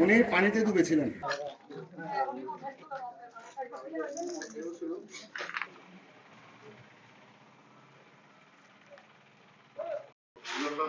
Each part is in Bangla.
উনি পানিতে ডুবেছিলেন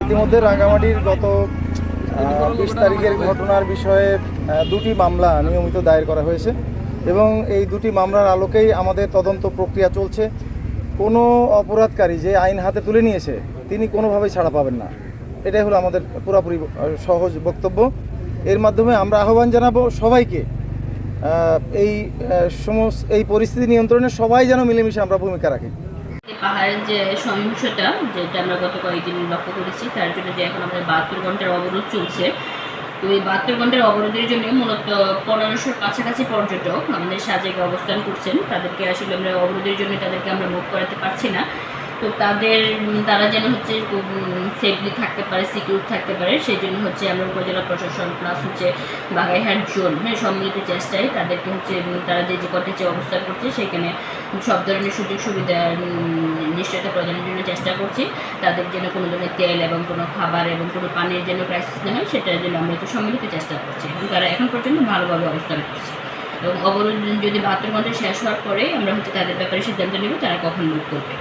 ইতিমধ্যে রাঙ্গামাটির গত বিশ তারিখের ঘটনার বিষয়ে দুটি মামলা নিয়মিত দায়ের করা হয়েছে এবং এই দুটি মামলার আলোকেই আমাদের তদন্ত প্রক্রিয়া চলছে। কোনো অপরাধকারী যে আইন হাতে তুলে নিয়েছে তিনি কোনোভাবেই ছাড়া পাবেন না। এটাই হলো আমাদের পুরোপুরি সহজ বক্তব্য। এর মাধ্যমে আমরা আহ্বান জানাব সবাইকে এই সমস্ত এই পরিস্থিতি নিয়ন্ত্রণে সবাই যেন মিলেমিশে আমরা ভূমিকা রাখি। পাহাড়ের যে সহিংসতা, যেটা আমরা গত কয়েকদিন লক্ষ্য করেছি, তার জন্য যে এখন আমাদের বাহাত্তর ঘণ্টার অবরোধ চলছে। তো এই বাহাত্তর ঘণ্টার অবরোধের জন্য মূলত পনেরোশোর কাছাকাছি পর্যটক আমাদের সাজেকে অবস্থান করছেন। তাদেরকে আসলে আমরা অবরোধের জন্য তাদেরকে আমরা মুখ করাতে পারছি না। তো তাদের, তারা যেন হচ্ছে সেফলি থাকতে পারে সিকিউর থাকতে পারে সেই জন্য হচ্ছে আমরা উপজেলা প্রশাসন প্লাস হচ্ছে বাগাইহাট জোন হ্যাঁ সম্মিলিত চেষ্টায় তাদেরকে হচ্ছে তারা যে যে কটেজে অবস্থান করছে, সেখানে সব ধরনের সুযোগ সুবিধা নিশ্চয়তা প্রদানের জন্য চেষ্টা করছি। তাদের যেন কোনো ধরনের তেল এবং কোনো খাবার এবং কোনো পানির যেন ক্রাইসিস না হয় সেটার জন্য আমরা একটু সম্মিলিত চেষ্টা করছি। এবং তারা এখন পর্যন্ত ভালোভাবে অবস্থান করছে। এবং অবরোধ যদি বাহাত্তর ঘণ্টা শেষ হওয়ার পরে আমরা হচ্ছে তাদের ব্যাপারে সিদ্ধান্ত নেব, তারা কখন মুখ করবে।